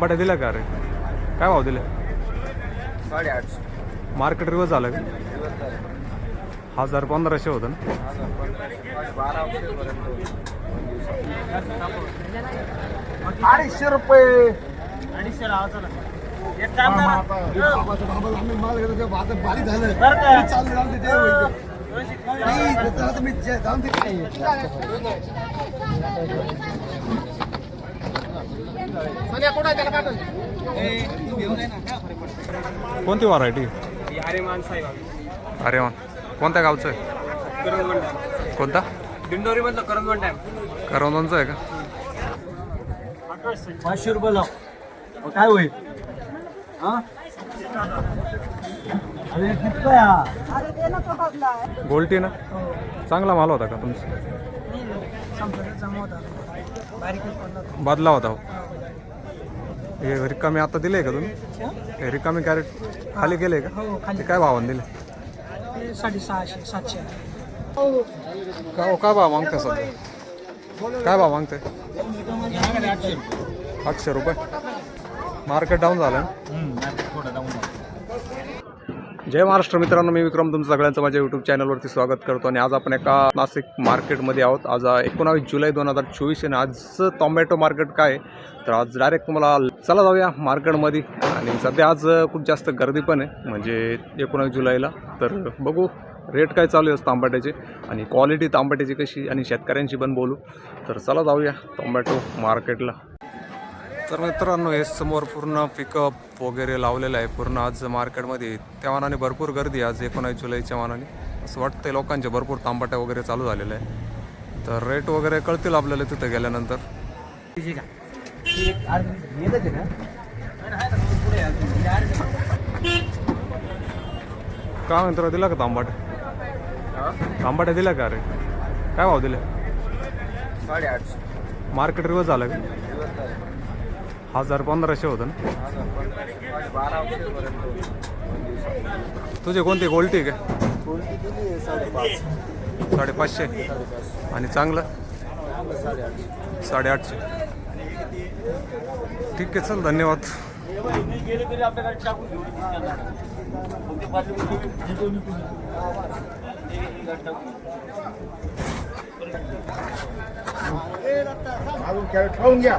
बटा दिला का रे? काय भाव दिले? साडेआठशे. मार्केट रिवर्स झालं का? हजार पंधराशे होतं ना? अडीचशे रुपये. कोणती व्हरायटी अरे वा. कोणत्या गावचं आहे? कोणता? दिंडोरी मधलं करंजवंड आहे करवंदांचं आहे का? पाचशे रुपये लाव. काय होईल? हा? गोल्टी ना? चांगला माल होता का तुमचा? बदला होता हो. हे रिकामी आता दिले का तुम्ही? हे? रिकामी कॅरेट खाली गेले का? हो खाली. ते काय भावाने दिले? ते साडेसहाशे सातशे. का काय भाव मागते सध्या? काय भाव मागते आठशे रुपये. मार्केट डाऊन झालं ना? जय महाराष्ट्र मित्रांनो मी विक्रम तुमचं सगळ्यांचं माझ्या यूट्यूब चॅनलवरती स्वागत करतो आणि आज आपण एका नाशिक मार्केटमध्ये आहोत. आज एकोणावीस जुलै दोन हजार चोवीस आणि आजचं टॉमॅटो मार्केट काय आहे? तर आज डायरेक्ट तुम्हाला चला जाऊया मार्केटमध्ये आणि सध्या आज खूप जास्त गर्दी पण आहे म्हणजे एकोणावीस जुलैला. तर बघू रेट काय चालू आहे तांबट्याचे आणि क्वालिटी तांबट्याची कशी आणि शेतकऱ्यांशी पण बोलू. तर चला जाऊया टॉमॅटो मार्केटला तर मित्रांनो हे समोर पूर्ण पिकअप वगैरे लावलेलं आहे. पूर्ण आज मार्केटमध्ये त्या मानाने भरपूर गर्दी आज एकोणावीस जुलैच्या मानाने असं वाटतंय लोकांचे भरपूर तांबट्या वगैरे चालू झालेलं आहे. तर रेट वगैरे कळतील आपल्याला तिथं गेल्यानंतर. काय म्हणतो दिला का तांबाट्या तांबाट्या दिला का रे? काय भाव दिले? मार्केट रिवर्स झालं का? हजार पंधराशे होतं ना. तुझे कोणते गोल्टी काय साडेपाचशे. आणि चांगलं? साडेआठशे. ठीक आहे चल धन्यवाद. घ्या.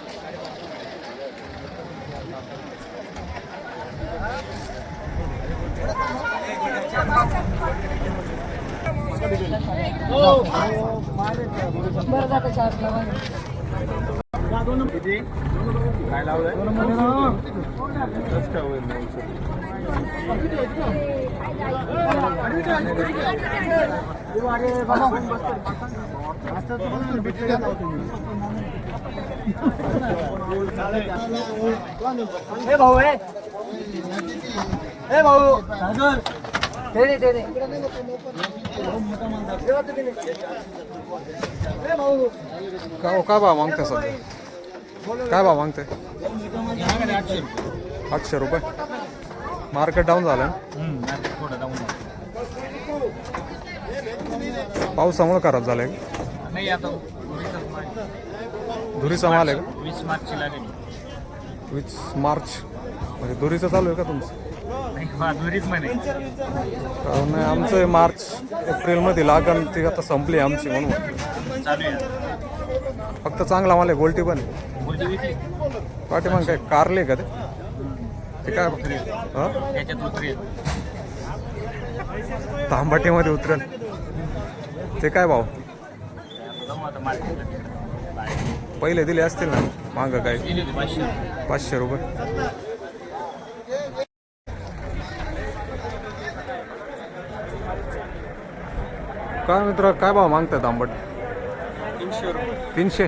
समजत काय लावलंय काय होईल हे भाऊ हे. हे भाऊ. ते दे ते दे काय काय भाव मागते सध्या? काय भाव मागते आठशे रुपये. मार्केट डाऊन झालं ना? पावसामुळे खराब झालंय का? नाही आता धुरीचा माल आहे का? वीस मार्च. म्हणजे धुरीचं चालू आहे का तुमचं? दुरीच म्हणे. कारण आमचं मार्च एप्रिलमध्ये लागण ती आता संपली आमची म्हणून. चालू आहे. फक्त चांगला माल गोल्टी पण पाठी मग काय कारले का ते? काय? हां? त्याच्यात उतरेल. तांबाटीमध्ये उतरेल. ते काय भाव? पहिले दिले असतील ना मागं काय? पाचशे रुपये. काय मित्र? काय भाव मागताय तांबट तीनशे रुपये. तीनशे?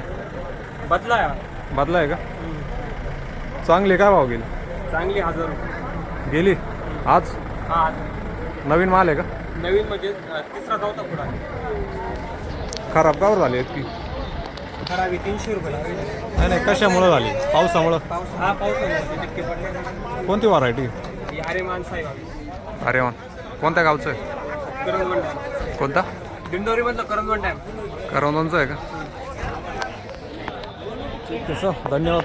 बदला बदला आहे का? चांगली काय भाव गेली? चांगली हजार रुपये. गेली? आज? हा. नवीन माल आहे का? नवीन म्हणजे तिसरा चौथा पुढा खराब कावर झाली इतकी खराबी तीनशे रुपये लागेल. नाही नाही कशामुळं झाली? पावसामुळं? पाऊस हा पाऊस टक्के पडले कोणती व्हरायटी अरे माणसाहेब अरे वा कोणत्या गावचं आहे? कोणता? दिंडोरी मधलं करंजवण डॅम करवंदांचं आहे का? ठीक आहे सर धन्यवाद.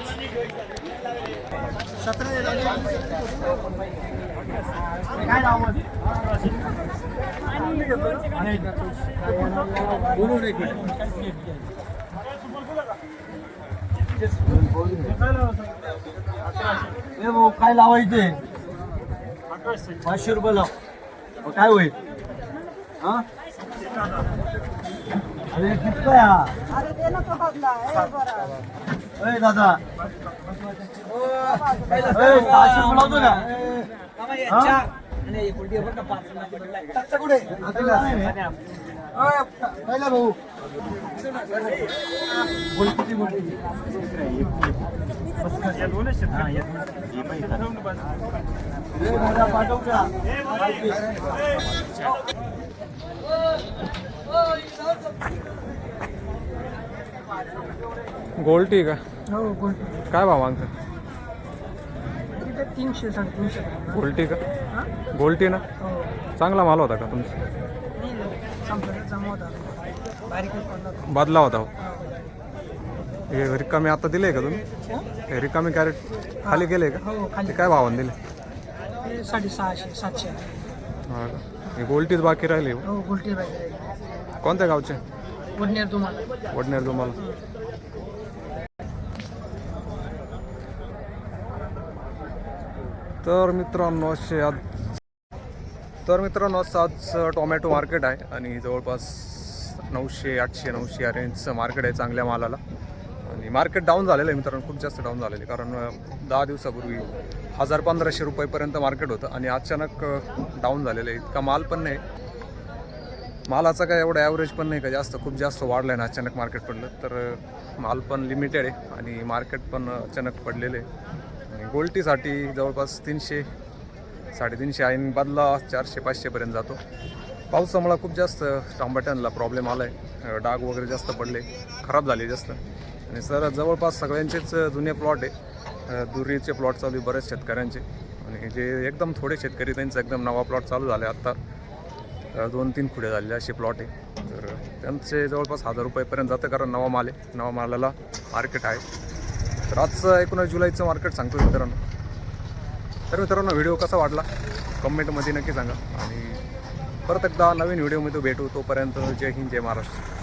ए भाऊ काय लावायचे? पाचशे रुपये लाव. काय होईल? हा? अरे किती हा अरे ते नको बदला ए बरं. ए दादा. ए सहाशे रुपये लावतो का? हा? टक्का कुठे? आता काय? ए, पहिला भाऊ. बोल किती बोलली? ए, दादा, पाठव का? गोल्टी का? हो काय भाव मागतात तिथे तीनशे साडेतीनशे गोल्टी का? हा? गोल्टी ना? हो. चांगला माल होता का तुमचा? नाही संपलं जमा होता. बारीकच पडला होता. बदला होता हो. हो. रिकामी आता दिले का तुम्ही? हा? हे रिकामी कॅरेट खाली गेले का? हो ते काय भावाने दिले? ते साडेसहाशे सातशे. हा का हे गोल्टीच बाकी राहिली हो. हो कोणत्या गावचे? वडनेर तुम्हाला. वडनेर तुम्हाला. तर मित्रांनो असे आज तर मित्रांनो असं आज टोमॅटो मार्केट आहे आणि जवळपास नऊशे आठशे नऊशे या रेंजचं मार्केट आहे चांगल्या मालाला. आणि मार्केट डाऊन झालेलं आहे मित्रांनो खूप जास्त डाऊन झालेलं आहे. कारण अं, दहा दिवसापूर्वी हजार पंधराशे रुपयेपर्यंत मार्केट होतं आणि अचानक डाऊन झालेलं आहे. इतका माल पण नाही. मालाचा काय एवढा ॲव्हरेज पण नाही का जास्त खूप जास्त वाढलं आहे ना अचानक मार्केट पडलं. तर माल पण लिमिटेड आहे आणि मार्केट पण अचानक पडलेले आहे. आणि गोल्टीसाठी जवळपास तीनशे साडेतीनशे ऐन बदला चारशे पाचशेपर्यंत जातो. पावसामुळं खूप जास्त टमाट्यांना प्रॉब्लेम आला आहे डाग वगैरे जास्त पडले. खराब झाले जास्त. आणि सर जवळपास सगळ्यांचेच जुने प्लॉट आहे. दुरीचे प्लॉट चालू आहे बरेच शेतकऱ्यांचे. आणि जे एकदम थोडे शेतकरी त्यांचा एकदम नवा प्लॉट चालू झाले आत्ता दोन तीन खुडे झालेले असे प्लॉट आहे. तर त्यांचे जवळपास हजार रुपयेपर्यंत जातं कारण नवा माल आहे. नवा मालाला मार्केट आहे. तर आजचं एकोणीस जुलैचं मार्केट सांगतो मित्रांनो. तर मित्रांनो व्हिडिओ कसा वाटला? कमेंटमध्ये नक्की सांगा. आणि परत एकदा नवीन व्हिडिओमध्ये भेटू. तोपर्यंत जय हिंद जय महाराष्ट्र.